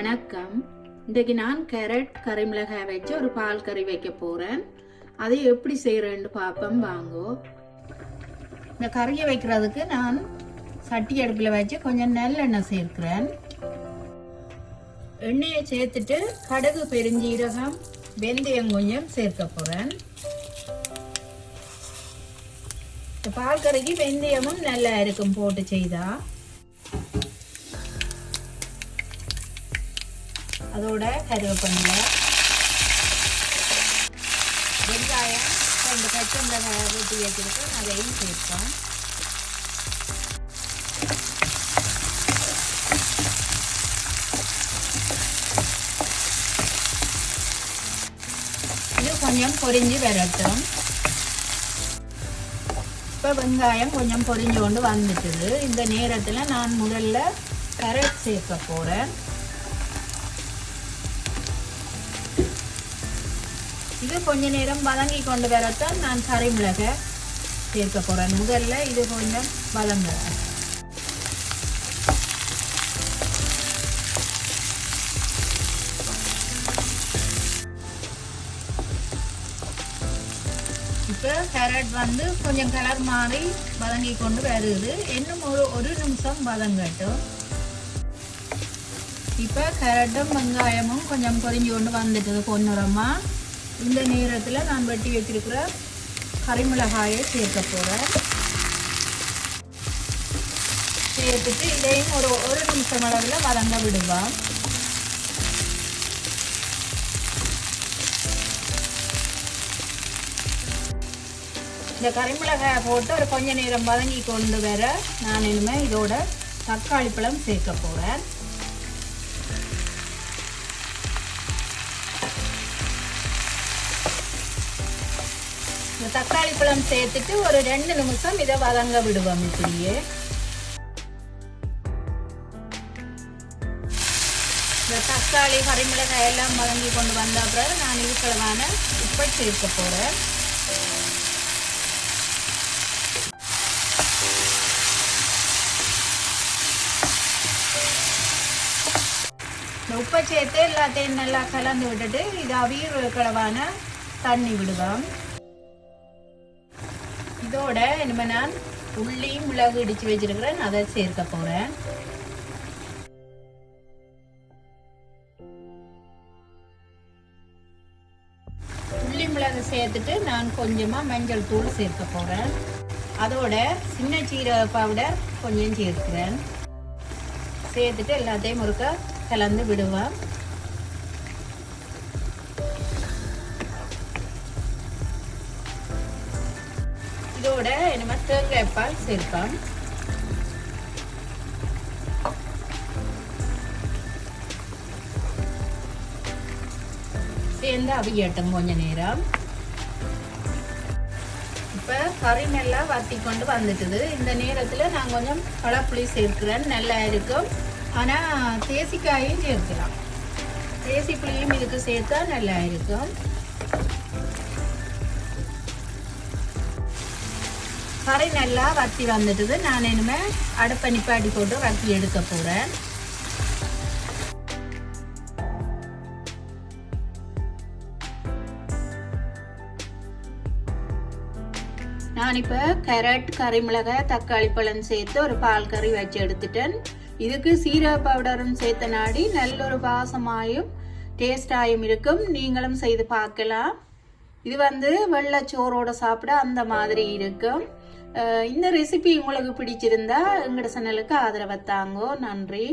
வணக்கம். இன்றைக்கு நான் கேரட் கறிமிளகாய் வச்சு ஒரு பால் கறி வைக்க போகிறேன் அதை எப்படி செய்கிறேன்னு பார்ப்போம் வாங்கோ. இந்த கறியை வைக்கிறதுக்கு நான் சட்டி அடுப்பில் வச்சு கொஞ்சம் நல்லெண்ணெய் சேர்க்கிறேன். எண்ணெயை சேர்த்துட்டு கடுகு பெருஞ்சீரகம் வெந்தயம் கொஞ்சம் சேர்க்க போகிறேன் இந்த பால் கறிக்கு வெந்தயமும் நல்லா இருக்கும் போட்டு செய்தால் அதோட கருவேப்பிலை. வெங்காயம் ரெண்டு பச்சை மிளகாய் வெட்டி வச்சிருக்கோம் அதையும் சேர்ப்போம். இது கொஞ்சம் பொரிஞ்சு வரட்டும். இப்போ வெங்காயம் கொஞ்சம் பொரிஞ்சு கொண்டு வந்துட்டுது. இந்த நேரத்தில் நான் முதல்ல கரட் சேர்க்க போகிறேன் இது கொஞ்ச நேரம் வதங்கி கொண்டு வரத்தான் நான் கறி சேர்க்க போகிறேன் முதல்ல இது கொஞ்சம் வதங்குறேன் இப்போ கேரட் வந்து கொஞ்சம் கலர் மாறி வதங்கி கொண்டு வருது. இன்னும் ஒரு ஒரு நிமிஷம் வதங்கட்டும். இப்போ கேரட்டும் வெங்காயமும் கொஞ்சம் பொரிஞ்சு கொண்டு வந்துட்டது பொன்னுரமாக இந்த நேரத்தில் நான் வெட்டி வச்சிருக்கிற கறிமிளகாயை சேர்க்க போகிறேன் சேர்த்துட்டு இதையும் ஒரு ஒரு நிமிஷம் அளவில் வதங்க விடுவான் இந்த கறிமிளகாயை போட்டு ஒரு கொஞ்ச நேரம் வதங்கி கொண்டு வர நான் இனிமேல் இதோட தக்காளி பழம் சேர்க்க போகிறேன் இந்த தக்காளி பழம் சேர்த்துட்டு ஒரு ரெண்டு நிமிஷம் இதை வதங்க விடுவோம் இப்படியே. இந்த தக்காளி கறிமிளகாய் எல்லாம் வதங்கி கொண்டு வந்த அப்புறம் நான் இருக்கிறதான உப்பை சேர்க்க போகிறேன் இந்த உப்பை சேர்த்து எல்லாத்தையும் நல்லா கலந்து விட்டுட்டு இது அவியல் கிளவான தண்ணி விடுவோம். இதோட இனிமே நான் உள்ளி மிளகு இடிச்சு வச்சிருக்கிறேன். அதை சேர்க்க போறேன். உள்ளி மிளகு சேர்த்துட்டு நான் கொஞ்சமா மஞ்சள் தூள் சேர்க்க போறேன். அதோட சின்ன சீரக பவுடர் கொஞ்சம் சேர்க்கிறேன். சேர்த்துட்டு எல்லாத்தையும் முறுக்க கலந்து விடுவேன். இதோட நம்ம தேங்காய் பால் சேர்க்கலாம். சேர்ந்து அவியட்டும் கொஞ்ச நேரம். இப்போ கறி நல்லா வத்தி கொண்டு வந்துட்டுது. இந்த நேரத்தில் நான் கொஞ்சம் பழப்புளி சேர்க்கிறேன். நல்லா இருக்கும். ஆனால் தேசிக்காயும் சேர்க்கலாம். தேசி புளியும் இதுக்கு சேர்த்தா நல்லா இருக்கும். கறி நல்லா வத்தி வந்துட்டுது. நான் இனிமேல் அடுப்பை நிப்பாட்டி போட்டு வத்தி எடுக்க போகிறேன் நான் இப்போ கேரட் கறிமிளகாய் தக்காளி பழம் சேர்த்து ஒரு பால் கறி வச்சு எடுத்துட்டேன். இதுக்கு சீரக பவுடரும் சேர்த்த நாடி நல்ல ஒரு வாசமாயும் டேஸ்டாயும் இருக்கும். நீங்களும் செய்து பார்க்கலாம். இது வந்து வெள்ளை சோறோடு சாப்பிட அந்த மாதிரி இருக்கும். இந்த ரெசிபி உங்களுக்கு பிடிச்சிருந்தா எங்களோட சேனலுக்கு ஆதரவை தாங்கோ. நன்றி.